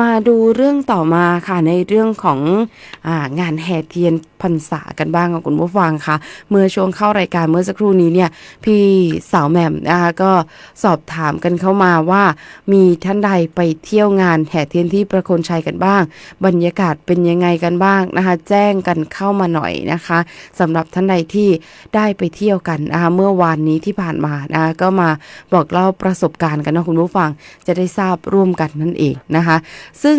มาดูเรื่องต่อมาค่ะในเรื่องขององานแห่เทียนพรรษากันบ้างค่ะคุณผู้ฟังค่ะ เมื่อช่วงเข้ารายการเมื่อสักครู่นี้เนี่ยพี่สาวแหม่มนะคะก็สอบถามกันเข้ามาว่า มีท่านใดไปเที่ยวงานแห่เทียนที่ประโคนชัยกันบ้าง บรรยากาศเป็นยังไงกันบ้างนะคะ แจ้งกันเข้ามาหน่อยนะคะสำหรับท่านใดที่ได้ไปเที่ยวกันนะคะเมื่อวานนี้ที่ผ่านมานะคะก็มาบอกเล่าประสบการณ์กันนะคุณผู้ฟังจะได้ทราบร่วมกันนั่นเองนะคะซึ่ง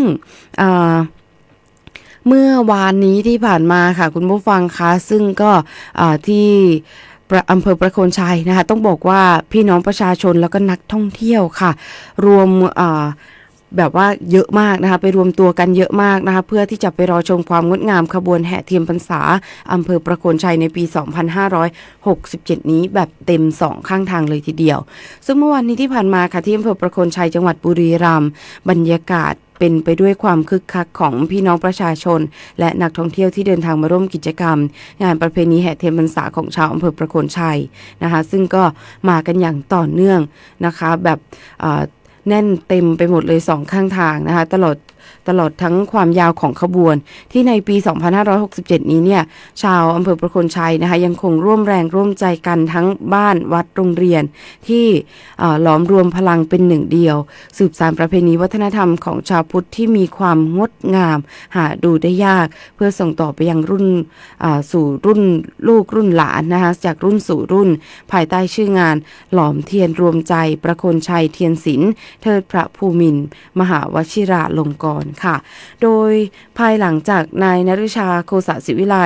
เมื่อวานนี้ที่ผ่านมาค่ะ คุณผู้ฟังคะ ซึ่งก็ที่อำเภอประโคนชัยนะคะ ต้องบอกว่าพี่น้องประชาชนแล้วก็นักท่องเที่ยวค่ะ รวมแบบว่าเยอะมากนะคะ ไปรวมตัวกันเยอะมากนะคะ เพื่อที่จะไปรอชมความงดงามขบวนแห่เทียมพรรษาอำเภอประโคนชัยในปี 2567 นี้แบบเต็มสองข้างทางเลยทีเดียว ซึ่งเมื่อวันนี้ที่ผ่านมาค่ะที่อำเภอประโคนชัยจังหวัดบุรีรัมย์บรรยากาศ เป็นไปด้วยความคึกคักของพี่น้องประชาชน และนักท่องเที่ยวที่เดินทางมาร่วมกิจกรรม งานประเพณีแห่เทียนพรรษาของชาวอำเภอประโคนชัยนะคะ ซึ่งก็มากันอย่างต่อเนื่องนะคะ แบบแน่นเต็มไปหมดเลยสองข้างทางนะคะ ตลอด ตลอดทั้งความยาวของขบวน ที่ในปี 2567 นี้เนี่ย ชาวอำเภอประโคนชัยนะคะยังคงร่วมแรงร่วมใจกันทั้งบ้านวัดโรงเรียน ที่หลอมรวมพลังเป็นหนึ่งเดียว สืบสานประเพณีวัฒนธรรมของชาวพุทธที่มีความงดงาม หาดูได้ยาก เพื่อส่งต่อไปยังรุ่นสู่รุ่นลูกรุ่นหลานนะคะจากรุ่นสู่รุ่น ภายใต้ชื่องาน หลอมเทียนรวมใจ ประโคนชัยเทียนศิลป์เทิดพระภูมินมหาวชิราลงกรณ์ค่ะ โดยภายหลังจากนายนฤชาโคสศิวิไล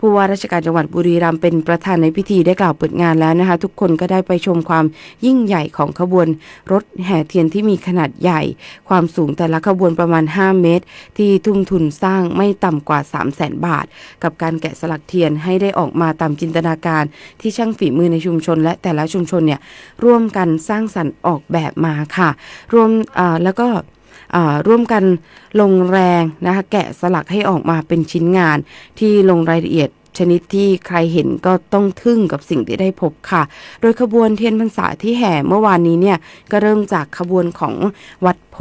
ผู้ว่าราชการจังหวัดบุรีรัมย์เป็นประธานในพิธีได้กล่าวเปิดงานแล้วนะคะ ทุกคนก็ได้ไปชมความยิ่งใหญ่ของขบวนรถแห่เทียนที่มีขนาดใหญ่ ความสูงแต่ละขบวนประมาณ 5 เมตร ที่ทุ่มทุนสร้างไม่ต่ำกว่า 3 0 0แสนบาท กับการแกะสลักเทียนให้ได้ออกมาตามจินตนาการที่ช่างฝีมือในชุมชน และแต่ละชุมชนเนี่ยร่วมกันสร้างสรรค์ออกแบบมาค่ะ รวมแล้วก็ ร่วมกันลงแรงนะคะแกะสลักให้ออกมาเป็นชิ้นงานที่ลงรายละเอียดชนิดที่ใครเห็นก็ต้องทึ่งกับสิ่งที่ได้พบค่ะ โดยขบวนเทียนพรรษาที่แห่เมื่อวานนี้เนี่ย ก็เริ่มจากขบวนของวัดโพ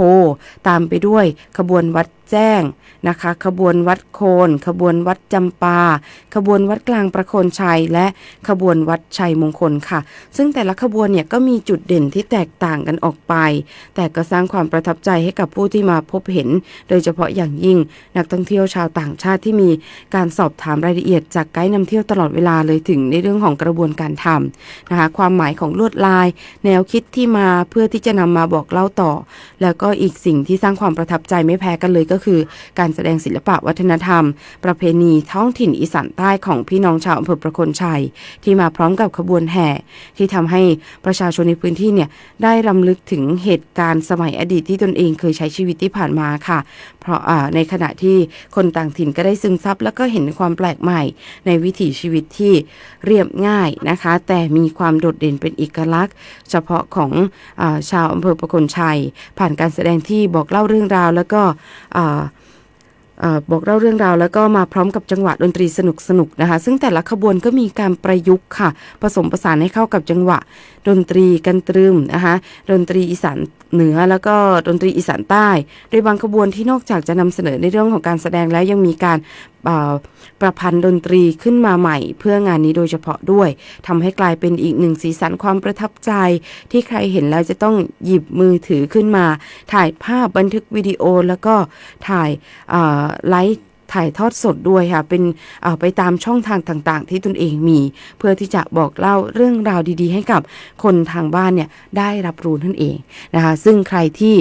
ตามไปด้วยขบวนวัด แจ้งนะคะ ขบวนวัดโคน ขบวนวัดจำปา ขบวนวัดกลางประโคนชัย และขบวนวัดชัยมงคลค่ะ ซึ่งแต่ละขบวนเนี่ยก็มีจุดเด่นที่แตกต่างกันออกไป แต่ก็สร้างความประทับใจให้กับผู้ที่มาพบเห็น โดยเฉพาะอย่างยิ่ง นักท่องเที่ยวชาวต่างชาติที่มีการสอบถามรายละเอียดจากไกด์นำเที่ยวตลอดเวลาเลยถึงในเรื่องของกระบวนการทำนะคะความหมายของลวดลาย แนวคิดที่มาเพื่อที่จะนำมาบอกเล่าต่อ แล้วก็อีกสิ่งที่สร้างความประทับใจไม่แพ้กันเลยก็คือการแสดงศิลปะวัฒนธรรม ประเพณีท้องถิ่นอีสานใต้ของพี่น้องชาวอำเภอประคนชัย ที่มาพร้อมกับขบวนแห่ ที่ทำให้ประชาชนในพื้นที่เนี่ยได้รำลึกถึงเหตุการณ์สมัยอดีตที่ตนเองเคยใช้ชีวิตที่ผ่านมาค่ะ เพราะในขณะที่คนต่างถิ่นก็ได้ซึมซับแล้วก็เห็นความแปลกใหม่ ในวิถีชีวิตที่เรียบง่ายนะคะ แต่มีความโดดเด่นเป็นเอกลักษณ์ เฉพาะของอชาวอำเภอประคนชัย ผ่านการแสดงที่บอกเล่าเรื่องราว แล้วก็เบอกเล่าเรื่องราวแล้วก็มาพร้อมกับจังหวะดนตรีสนุกสนุกๆนะคะ ซึ่งแต่ละขบวนก็มีการประยุกต์ค่ะ ผสมผสานให้เข้ากับจังหวะ ดนตรีกันตรึมนะคะดนตรีอีสานเหนือแล้วก็ดนตรีอีสานใต้ โดยบางขบวนที่นอกจากจะนำเสนอในเรื่องของการแสดงแล้วยังมีการประพันธ์ดนตรีขึ้นมาใหม่ เพื่องานนี้โดยเฉพาะด้วยทำให้กลายเป็นอีกหนึ่งสีสันความประทับใจ ที่ใครเห็นแล้วจะต้องหยิบมือถือขึ้นมา ถ่ายภาพบันทึกวิดีโอแล้วก็ถ่ายไลฟ์ ถ่ายทอดสดด้วยค่ะ เป็นไปตามช่องทางต่างๆ ที่ตนเองมี เพื่อที่จะบอกเล่าเรื่องราวดีๆ ให้กับคนทางบ้านเนี่ยได้รับรู้นั่นเองนะคะซึ่งใครที่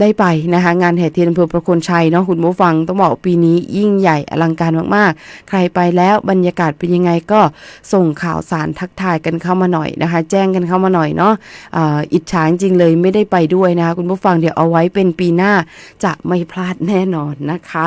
ได้ไปนะคะงานแห่เทียนอำเภอประโคนชัยเนาะคุณผู้ฟังต้องบอกปีนี้ยิ่งใหญ่อลังการมากๆ ใครไปแล้วบรรยากาศเป็นยังไงก็ส่งข่าวสารทักทายกันเข้ามาหน่อยนะคะ แจ้งกันเข้ามาหน่อยเนาะอิจฉาจริงเลยไม่ได้ไปด้วยนะคะคุณผู้ฟังเดี๋ยวเอาไว้เป็นปีหน้าจะไม่พลาดแน่นอนนะคะ